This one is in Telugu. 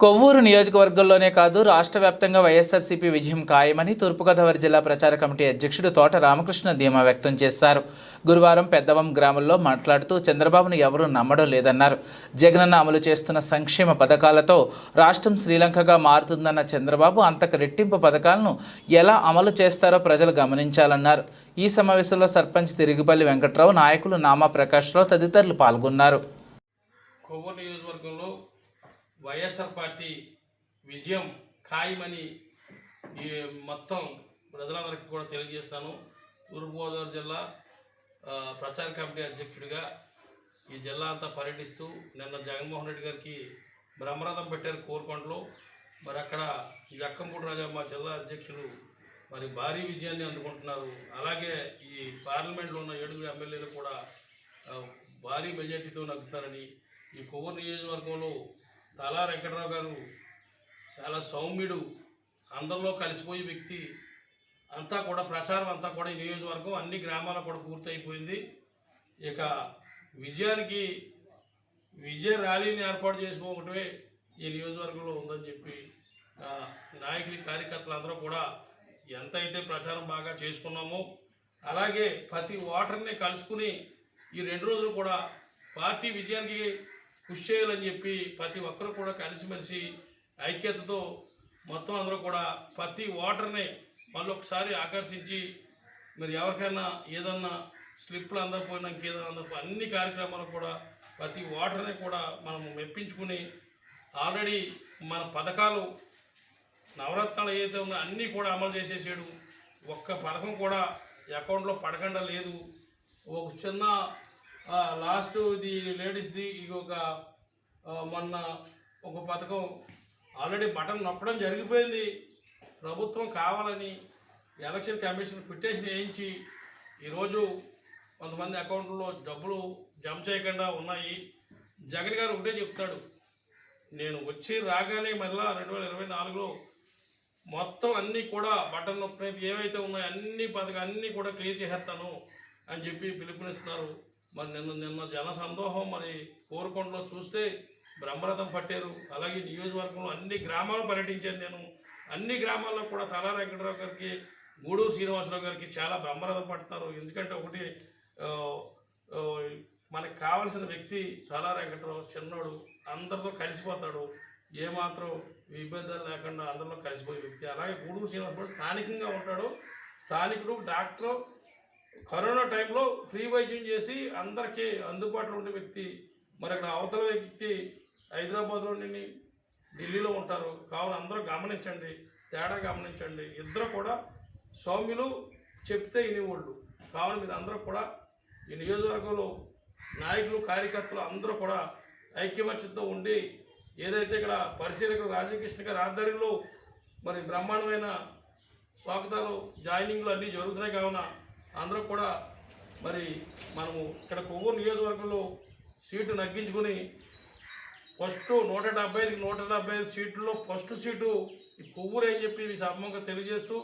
కొవ్వూరు నియోజకవర్గంలోనే కాదు రాష్ట్ర వ్యాప్తంగా వైఎస్ఆర్సీపీ విజయం ఖాయమని తూర్పుగోదావరి జిల్లా ప్రచార కమిటీ అధ్యక్షుడు తోట రామకృష్ణ ధీమా వ్యక్తం చేశారు. గురువారం పెద్దవం గ్రామంలో మాట్లాడుతూ చంద్రబాబును ఎవరూ నమ్మడం లేదన్నారు. జగనన్న అమలు చేస్తున్న సంక్షేమ పథకాలతో రాష్ట్రం శ్రీలంకగా మారుతుందన్న చంద్రబాబు అంతకు రెట్టింపు పథకాలను ఎలా అమలు చేస్తారో ప్రజలు గమనించాలన్నారు. ఈ సమావేశంలో సర్పంచ్ తిరుగుపల్లి వెంకట్రావు నాయకులు నామా ప్రకాశ్రావు తదితరులు పాల్గొన్నారు. కొవ్వూరు నియోజకవర్గంలో వైఎస్ఆర్ పార్టీ విజయం ఖాయమని ఈ మొత్తం ప్రజలందరికీ కూడా తెలియజేస్తాను. తూర్పుగోదావరి జిల్లా ప్రచార కమిటీ అధ్యక్షుడిగా ఈ జిల్లా అంతా పర్యటిస్తూ నిన్న జగన్మోహన్ రెడ్డి గారికి బ్రహ్మరథం పెట్టారు కోరుకొండలో. మరి అక్కడ జక్కంపూడి రాజా మా జిల్లా అధ్యక్షులు మరి భారీ విజయాన్ని అందుకుంటున్నారు. అలాగే ఈ పార్లమెంట్లో ఉన్న ఏడుగురు ఎమ్మెల్యేలు కూడా భారీ మెజార్టీతో నగ్గుతారని ఈ కొవ్వూరు నియోజకవర్గంలో తలా వెంకటరావు గారు చాలా సౌమ్యుడు అందరిలో కలిసిపోయే వ్యక్తి. అంతా కూడా ప్రచారం అంతా కూడా ఈ నియోజకవర్గం అన్ని గ్రామాలకు కూడా పూర్తయిపోయింది. ఇక విజయానికి విజయ ర్యాలీని ఏర్పాటు చేసుకోవటమే ఈ నియోజకవర్గంలో ఉందని చెప్పి నాయకులు కార్యకర్తలు అందరూ కూడా ఎంత అయితే ప్రచారం బాగా చేసుకున్నామో అలాగే ప్రతి ఓటర్ని కలుసుకుని ఈ రెండు రోజులు కూడా పార్టీ విజయానికి కృషి చేయాలని చెప్పి ప్రతి ఒక్కరు కూడా కలిసిమెలిసి ఐక్యతతో మొత్తం అందరూ కూడా ప్రతి ఓటర్ని మళ్ళీ ఒకసారి ఆకర్షించి మరి ఎవరికైనా ఏదన్నా స్లిప్లు అందకపోయినా ఇంకేదైనా అందకపో అన్ని కార్యక్రమాలు కూడా ప్రతి ఓటర్ని కూడా మనం మెప్పించుకుని ఆల్రెడీ మన పథకాలు నవరత్నాలు ఏదైతే ఉందో అన్నీ కూడా అమలు చేసేసాడు. ఒక్క పథకం కూడా అకౌంట్లో పడకుండా లేదు. ఒక చిన్న లాస్ట్ ఇది లేడీస్ది ఇది ఒక మొన్న ఒక పథకం ఆల్రెడీ బటన్ నొక్కడం జరిగిపోయింది. ప్రభుత్వం కావాలని ఎలక్షన్ కమిషన్ పిటిషన్ వేయించి ఈరోజు కొంతమంది అకౌంట్లో డబ్బులు జమ చేయకుండా ఉన్నాయి. జగన్ గారు ఒకటే చెప్తాడు నేను వచ్చి రాగానే మళ్ళా రెండు వేల ఇరవై నాలుగులో మొత్తం అన్నీ కూడా బటన్ నొప్పి ఏవైతే ఉన్నాయో అన్ని పథకాలు అన్నీ కూడా క్లియర్ చేసేస్తాను అని చెప్పి పిలుపునిస్తున్నారు మరి నిన్న నిన్న జన సందోహం మరి కోరుకొండలో చూస్తే బ్రహ్మరథం పట్టారు. అలాగే నియోజకవర్గంలో అన్ని గ్రామాలు పర్యటించాను నేను. అన్ని గ్రామాల్లో కూడా తలా వెంకటరావు గారికి గూడూరు శ్రీనివాసరావు గారికి చాలా బ్రహ్మరథం పడతారు ఎందుకంటే ఒకటి మనకు కావలసిన వ్యక్తి తలా వెంకటరావు చిన్నోడు అందరితో కలిసిపోతాడు. ఏమాత్రం విభేదాలు లేకుండా అందరిలో కలిసిపోయే వ్యక్తి. అలాగే గూడూరు శ్రీనివాసరావు స్థానికంగా ఉంటాడు. స్థానికుడు డాక్టర్ కరోనా టైంలో ఫ్రీ వైద్యం చేసి అందరికీ అందుబాటులో ఉండే వ్యక్తి మరి అక్కడ అవతల వ్యక్తి హైదరాబాద్లో ఢిల్లీలో ఉంటారు. కావున అందరూ గమనించండి తేడా గమనించండి. ఇద్దరు కూడా సౌమ్యులు చెప్తే వినేవాళ్ళు. కావున మీరు అందరూ కూడా ఈ నియోజకవర్గంలో నాయకులు కార్యకర్తలు అందరూ కూడా ఐక్యమత్యంతో ఉండి ఏదైతే ఇక్కడ పరిశీలకులు రాజకృష్ణ గారి ఆధ్వర్యంలో మరి బ్రహ్మాండమైన స్వాగతాలు జాయినింగ్లు అన్నీ జరుగుతున్నాయి. కావున అందరూ కూడా మరి మనము ఇక్కడ కొవ్వూరు నియోజకవర్గంలో సీటు నగ్గించుకుని ఫస్ట్ నూట డెబ్బై ఐదుకి నూట డెబ్బై ఐదు సీట్లలో ఫస్ట్ సీటు ఈ కొవ్వూరు అని చెప్పి ఈ సభముఖంగా తెలియజేస్తూ